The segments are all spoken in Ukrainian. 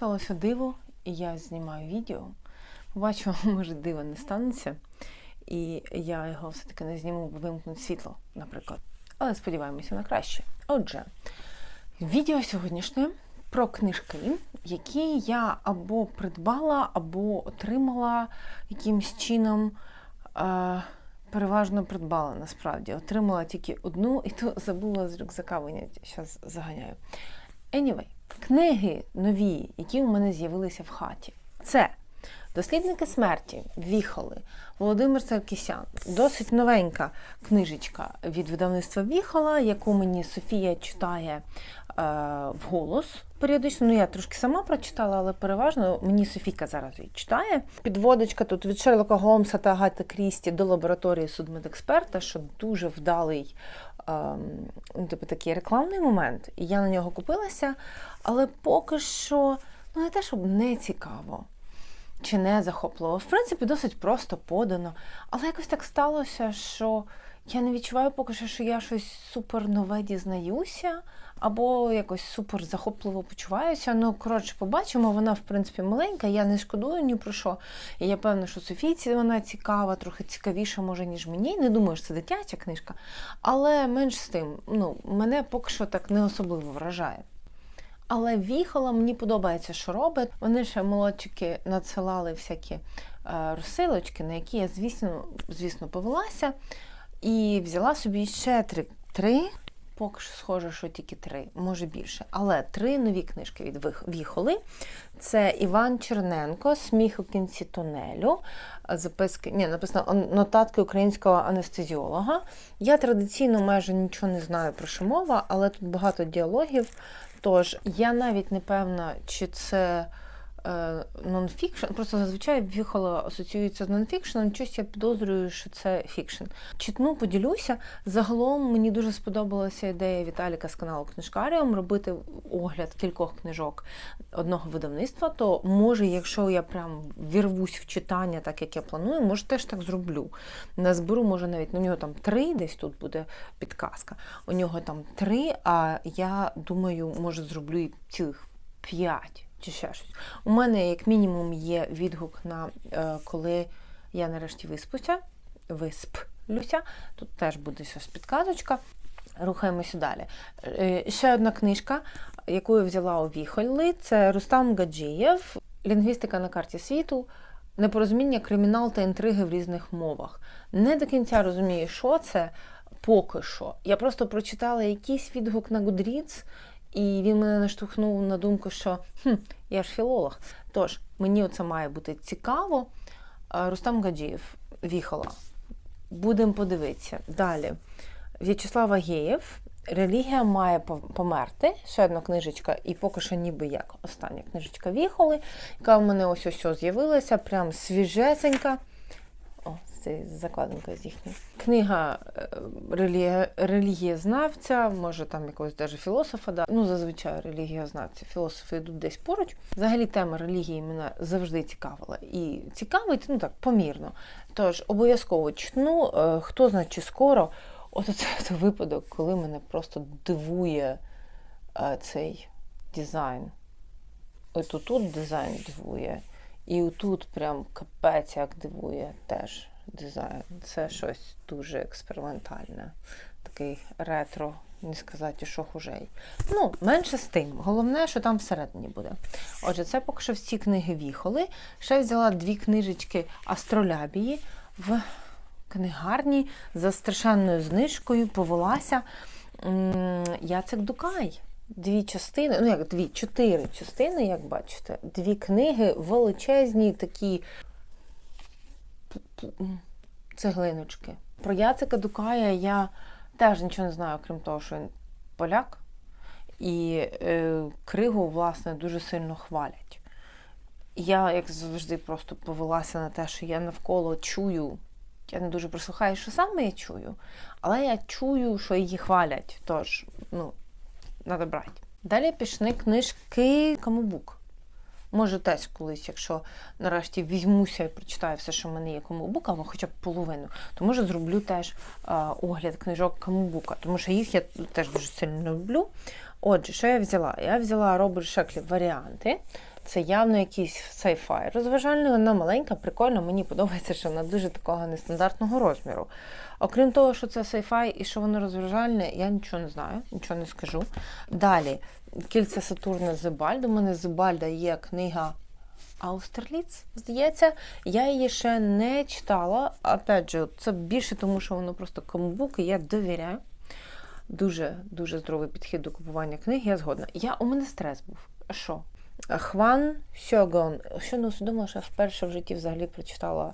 сталося диво, і я знімаю відео. Побачу, може, диво не станеться. І я його все-таки не зніму, бо вимкнуть світло, наприклад. Але сподіваємося на краще. Отже, відео сьогоднішнє про книжки, які я або придбала, або отримала якимсь чином. Е- переважно придбала насправді. Отримала тільки одну, і то забула з рюкзака виняти. Зараз заганяю. Anyway, книги нові, які у мене з'явилися в хаті. Це Дослідники смерті Віхоли, Володимир Саркісян. Досить новенька книжечка від видавництва Віхола, яку мені Софія читає е, вголос періодично. Ну, я трошки сама прочитала, але переважно мені Софійка зараз її читає. Підводочка тут від Шерлока Голмса та Агати Крісті до лабораторії судмедексперта, що дуже вдалий ну, типу, такий рекламний момент. І я на нього купилася, але поки що ну, не те, щоб не цікаво чи не захопливо. В принципі, досить просто подано. Але якось так сталося, що я не відчуваю поки що, що я щось супер нове дізнаюся, або якось супер захопливо почуваюся. Ну, коротше, побачимо, вона, в принципі, маленька, я не шкодую ні про що. І я певна, що Софійці вона цікава, трохи цікавіша, може, ніж мені. Не думаю, що це дитяча книжка. Але менш з тим, ну, мене поки що так не особливо вражає. Але віхола мені подобається, що робить. Вони ще молодчики надсилали всякі е, розсилочки, на які я, звісно, звісно, повелася. І взяла собі ще три. три. Поки що схоже, що тільки три, може більше. Але три нові книжки від Віхоли. Це Іван Черненко, Сміх у кінці тунелю. Записки, ні, написано нотатки українського анестезіолога. Я традиційно майже нічого не знаю про що мова, але тут багато діалогів. Тож, я навіть не певна, чи це нонфікшн. Просто зазвичай віхола асоціюється з нонфікшном, щось я підозрюю, що це фікшн. Читну поділюся. Загалом мені дуже сподобалася ідея Віталіка з каналу Книжкаріум робити огляд кількох книжок одного видавництва. То може, якщо я прям вірвусь в читання, так як я планую, може теж так зроблю. Назберу, може, навіть на нього там три, десь тут буде підказка. У нього там три, а я думаю, може, зроблю і цілих п'ять чи ще щось. У мене, як мінімум, є відгук на е, коли я нарешті виспуся, висплюся. Тут теж буде щось підказочка. Рухаємося далі. Е, ще одна книжка, яку я взяла у Віхольли, це Рустам Гаджієв, Лінгвістика на карті світу. Непорозуміння, кримінал та інтриги в різних мовах. Не до кінця розумію, що це поки що. Я просто прочитала якийсь відгук на Goodreads, і він мене наштовхнув на думку, що хм, я ж філолог. Тож, мені це має бути цікаво. Рустам Гаджієв, Віхола. Будемо подивитися. Далі. В'ячеслав Агєєв. Релігія має померти. Ще одна книжечка, і поки що ніби як остання книжечка Віхоли, яка в мене ось ось з'явилася, прям свіжесенька О, з закладинкою з їхньої. Книга е, релігія, релігієзнавця, може там якогось даже філософа. Да. Ну, зазвичай релігієзнавці, філософи йдуть десь поруч. Взагалі тема релігії мене завжди цікавила. І цікавить, ну так, помірно. Тож обов'язково читну, е, хто знає, чи скоро. От це випадок, коли мене просто дивує е, цей дизайн. От тут дизайн дивує. І отут прям капець як дивує теж дизайн. Це щось дуже експериментальне. Такий ретро, не сказати, що хужей. Ну, менше з тим. Головне, що там всередині буде. Отже, це поки що всі книги віхоли. Ще взяла дві книжечки Астролябії в книгарні за страшенною знижкою повелася Яцек Дукай. Дві частини, ну як дві, чотири частини, як бачите, дві книги величезні, такі цеглиночки. Про Яцика Дукая я теж нічого не знаю, крім того, що він поляк. І е, кригу, власне, дуже сильно хвалять. Я, як завжди, просто повелася на те, що я навколо чую. Я не дуже прислухаю, що саме я чую, але я чую, що її хвалять. Тож, ну, треба брати. Далі пішли книжки Камубук. Може, теж колись, якщо нарешті візьмуся і прочитаю все, що в мене є Камубук, або хоча б половину, то може зроблю теж огляд книжок Камубука, тому що їх я теж дуже сильно люблю. Отже, що я взяла? Я взяла Роберт Шеклі варіанти. Це явно якийсь sci-fi. Розважальний, вона маленька, прикольна. Мені подобається, що вона дуже такого нестандартного розміру. Окрім того, що це sci-fi і що воно розважальне, я нічого не знаю, нічого не скажу. Далі, кільця Сатурна Зебальд. У мене Зебальда є книга Аустерліц, здається. Я її ще не читала. Опять же, це більше тому, що воно просто комбук, і я довіряю. Дуже дуже здоровий підхід до купування книг, я згодна. Я, У мене стрес був. Що? Хван Сьогон. Що не усвідомила, що я вперше в житті взагалі прочитала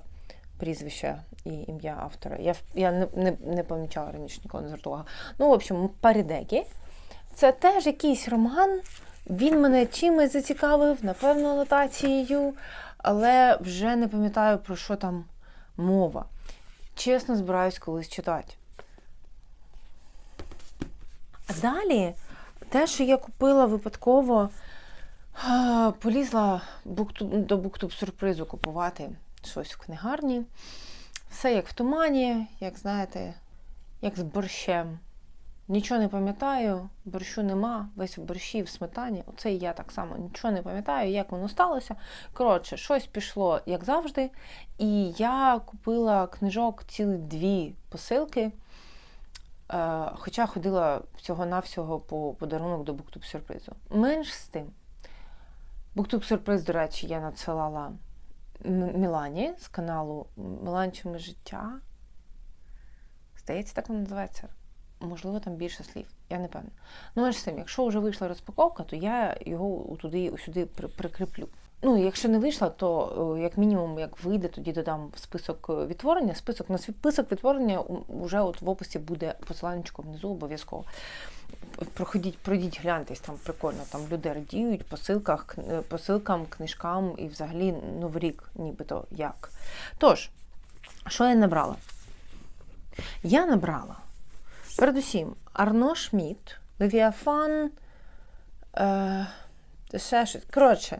прізвище і ім'я автора. Я я не не, не помічала раніше, ніколи не звертувала. Ну, в общем, Парідекі. Це теж якийсь роман. Він мене чимось зацікавив, напевно, анотацією, але вже не пам'ятаю, про що там мова. Чесно, збираюсь колись читати. А далі, те, що я купила випадково, полізла до буктуб сюрпризу купувати щось в книгарні. Все як в тумані, як знаєте, як з борщем. Нічого не пам'ятаю, борщу нема, весь в борщі, в сметані. Оце і я так само нічого не пам'ятаю, як воно сталося. Коротше, щось пішло, як завжди. І я купила книжок цілі дві посилки. Е, хоча ходила всього-навсього по подарунок до буктуб сюрпризу. Менш з тим. Буктуб сюрприз, до речі, я надсилала Мілані з каналу Міланчиме життя. Здається, так воно називається. Можливо, там більше слів, я не певна. Ну, менш ж тим, якщо вже вийшла розпаковка, то я його туди сюди прикріплю. Ну, якщо не вийшла, то е, як мінімум, як вийде, тоді додам в список е, відтворення. Список на список відтворення вже от в описі буде посиланнячко внизу обов'язково. Проходіть, пройдіть, гляньтесь, там прикольно, там люди радіють посилках, е, посилкам, книжкам і взагалі Новий рік, нібито як. Тож, що я набрала? Я набрала, передусім, Арно Шмідт, Левіафан, е, ще щось. Коротше,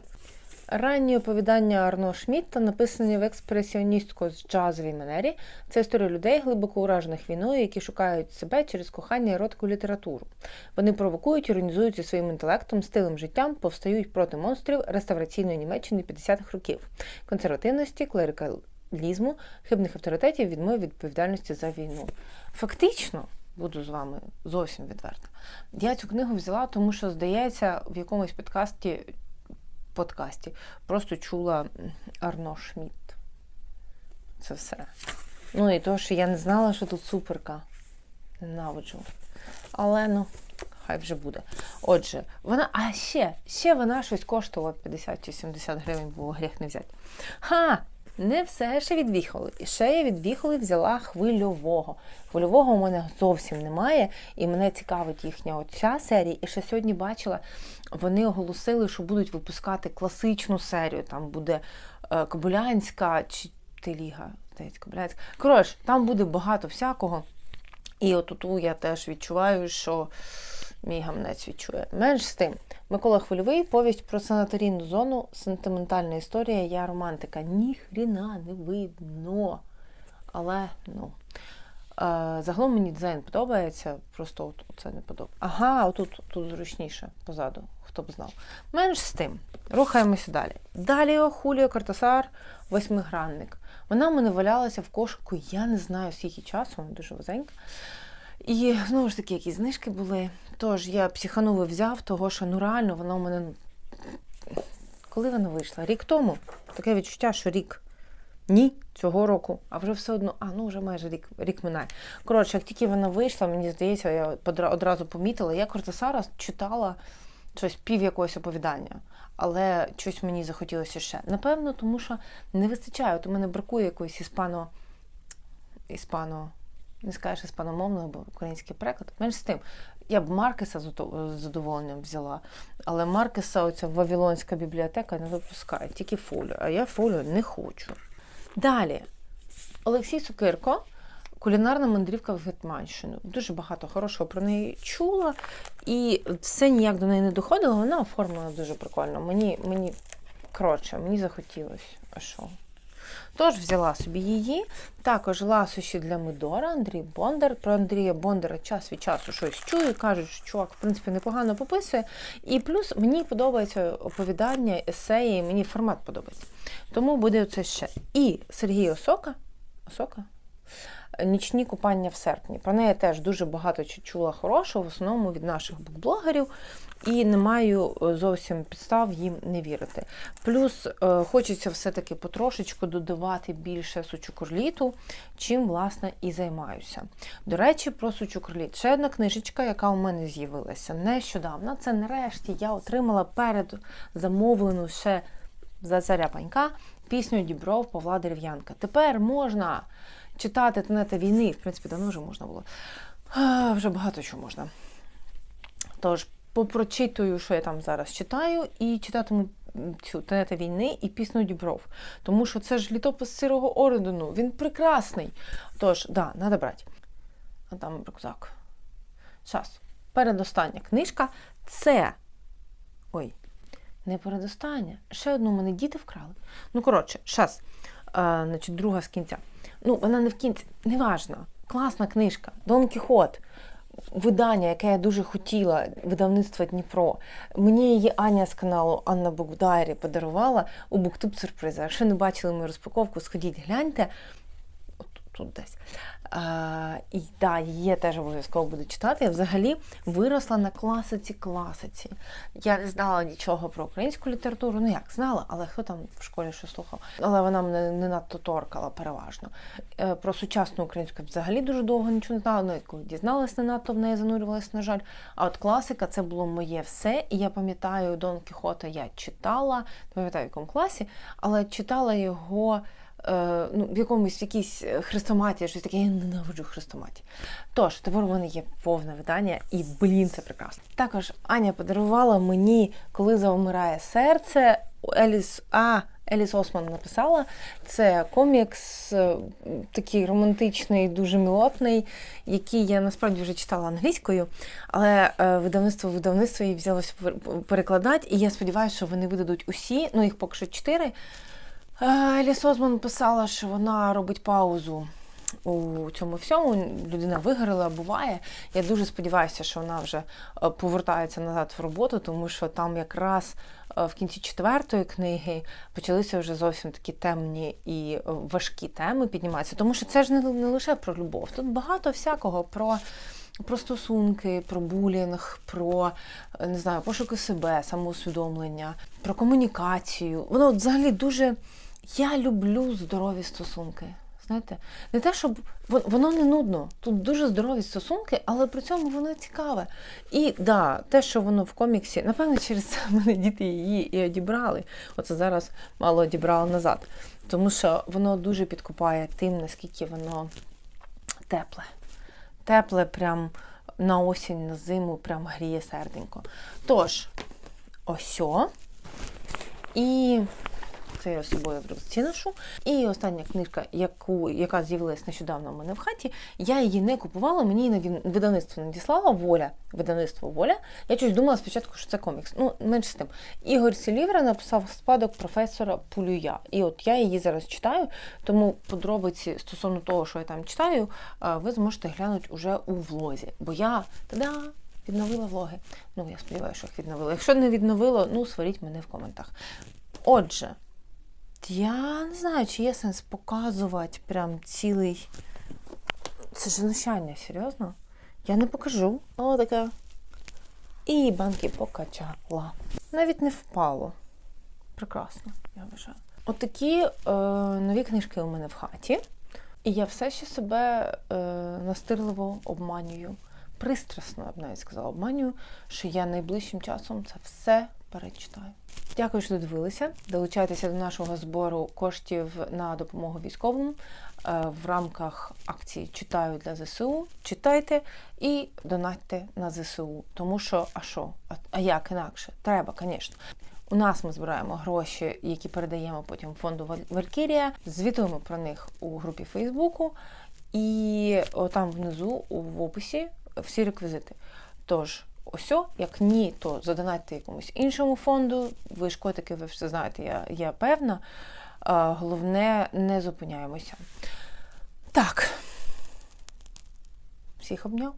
Ранні оповідання Арно Шмідта написані в експресіоністсько-джазовій манері. Це історія людей, глибоко уражених війною, які шукають себе через кохання еротику літературу. Вони провокують, іронізують зі своїм інтелектом, стилем життям, повстають проти монстрів реставраційної Німеччини 50-х років, консервативності, клерикалізму, хибних авторитетів, відмови відповідальності за війну. Фактично. Буду з вами зовсім відверта. Я цю книгу взяла, тому що, здається, в якомусь підкасті подкасті. Просто чула Арно Шмідт. Це все. Ну і то, що я не знала, що тут суперка. Ненавиджу. Але ну, хай вже буде. Отже, вона, а ще, ще вона щось коштувала 50 чи 70 гривень, було гріх не взяти. Ха! Не все ще від віхоли. І ще я від віхоли взяла хвильового. Хвильового у мене зовсім немає, і мене цікавить їхня оця серія. І ще сьогодні бачила, вони оголосили, що будуть випускати класичну серію. Там буде е, Кобилянська чи Теліга. Кобилянська. Коротше, там буде багато всякого. І отут я теж відчуваю, що мій гамнець відчує. Менш з тим, Микола Хвильовий, повість про санаторійну зону, сентиментальна історія, я романтика. Ніхріна не видно. Але, ну. Загалом мені дизайн подобається, просто от це не подобається. Ага, отут тут зручніше позаду, хто б знав. Менш з тим, рухаємося далі. Далі Хуліо Картасар, восьмигранник. Вона в мене валялася в кошику, я не знаю скільки часу, вона дуже вузенька. І знову ж таки, якісь знижки були. Тож я психануви взяв, того що ну реально воно у мене. Коли вона вийшла? Рік тому. Таке відчуття, що рік. Ні, цього року, а вже все одно, а ну вже майже рік рік минає. Коротше, як тільки вона вийшла, мені здається, я одразу помітила, я Кортесара читала щось пів якогось оповідання, але щось мені захотілося ще. Напевно, тому що не вистачає. От у мене бракує якоїсь іспано. іспано не скажеш іспаномовного, бо український переклад. Менш з тим, я б Маркеса з задоволенням взяла, але Маркеса, оця Вавилонська бібліотека, не випускає, тільки фолію. А я фолію не хочу. Далі, Олексій Сукирко. Кулінарна мандрівка в Гетманщину. Дуже багато хорошого про неї чула, і все ніяк до неї не доходило. Вона оформлена дуже прикольно. Мені, мені коротше, мені захотілося. А що? Тож взяла собі її. Також ласощі для Мидора, Андрій Бондар. Про Андрія Бондара час від часу щось чую. Кажуть, що чувак, в принципі, непогано пописує. І плюс мені подобається оповідання, есеї, мені формат подобається. Тому буде це ще. І Сергій Осока. Осока? Нічні купання в серпні. Про неї теж дуже багато чула хорошого, в основному від наших букблогерів, і не маю е, зовсім підстав їм не вірити. Плюс е, хочеться все-таки потрошечку додавати більше сучукорліту, чим, власне, і займаюся. До речі, про сучукорліт. Ще одна книжечка, яка у мене з'явилася нещодавно. Це нарешті я отримала перед замовлену ще за царя панька пісню Дібров Павла Дерев'янка. Тепер можна читати тенета війни, в принципі, давно вже можна було. Вже багато чого можна. Тож, попрочитую, що я там зараз читаю, і читатиму цю тенета війни і пісню Дібров. Тому що це ж літопис сирого ордену, він прекрасний. Тож, да, треба брати. А там рюкзак. Зараз. Передостання книжка це. Ой, не передостання. Ще одну мене діти вкрали. Ну, коротше, зараз. Значить, друга з кінця. Ну, вона не в кінці, неважно. Класна книжка. Дон Кіхот. Видання, яке я дуже хотіла, видавництво Дніпро. Мені її Аня з каналу Анна Богдайрі подарувала у буктуб сюрприза. Якщо не бачили мою розпаковку, сходіть, гляньте. Тут десь. А, І да, її теж обов'язково буду читати. Я взагалі виросла на класиці класиці. Я не знала нічого про українську літературу. Ну як знала, але хто там в школі що слухав? Але вона мене не надто торкала переважно. Е, про сучасну українську взагалі дуже довго нічого не знала. Ну, коли дізналась, не надто в неї занурювалася, на жаль. А от класика це було моє все. І я пам'ятаю, Дон Кіхота я читала, не пам'ятаю в якому класі, але читала його. Е, ну, в якомусь якійсь хрестоматі, щось таке, я ненавиджу хрестоматі. Тож, тепер у мене є повне видання, і блін, це прекрасно. Також Аня подарувала мені, коли завмирає серце. Еліс А. Еліс Осман написала. Це комікс е, такий романтичний, дуже мілотний, який я насправді вже читала англійською, але е, видавництво видавництво її взялося перекладати, і я сподіваюся, що вони видадуть усі, ну їх поки що чотири. Елі Созман писала, що вона робить паузу у цьому всьому. Людина вигорила, буває. Я дуже сподіваюся, що вона вже е, повертається назад в роботу, тому що там якраз е, в кінці четвертої книги почалися вже зовсім такі темні і е, важкі теми підніматися. Тому що це ж не, не лише про любов. Тут багато всякого про. Про стосунки, про булінг, про не знаю, пошуки себе, самоусвідомлення, про комунікацію. Воно взагалі дуже я люблю здорові стосунки. Знаєте, не те, щоб воно не нудно. Тут дуже здорові стосунки, але при цьому воно цікаве. І да, те, що воно в коміксі, напевно, через це мене діти її і одібрали. Оце зараз мало одібрали назад. Тому що воно дуже підкупає тим, наскільки воно тепле. Тепле, прям на осінь, на зиму, прям гріє серденько. Тож, осьо. І це я з собою рюкзаці ношу. І остання книжка, яку, яка з'явилася нещодавно в мене в хаті, я її не купувала, мені її на видавництво надіслала воля. Видавництво воля. Я щось думала спочатку, що це комікс. Ну, менше з тим. Ігор Селівра написав спадок професора Пулюя. І от я її зараз читаю, тому подробиці стосовно того, що я там читаю, ви зможете глянути уже у влозі. Бо я та-да! Відновила влоги. Ну, я сподіваюся, що їх відновила. Якщо не відновило, ну сваріть мене в коментах. Отже, я не знаю, чи є сенс показувати прям цілий. Це ж знущання, серйозно? Я не покажу. О, така. І банки покачала. Навіть не впало. Прекрасно, я вважаю. Отакі е, нові книжки у мене в хаті. І я все ще себе е, настирливо обманюю. Пристрасно, я б навіть сказала, обманюю, що я найближчим часом це все перечитаю. Дякую, що додивилися. Долучайтеся до нашого збору коштів на допомогу військовим е, в рамках акції Читаю для ЗСУ. Читайте і донатьте на ЗСУ. Тому що, а що? А як інакше? Треба, звісно. У нас ми збираємо гроші, які передаємо потім фонду Валькірія. Звітуємо про них у групі Фейсбуку. І там внизу в описі всі реквізити. Тож ось, як ні, то задонайте якомусь іншому фонду. Ви ж котики, ви все знаєте, я, я певна. А, головне, не зупиняємося. Так. Всіх обняв.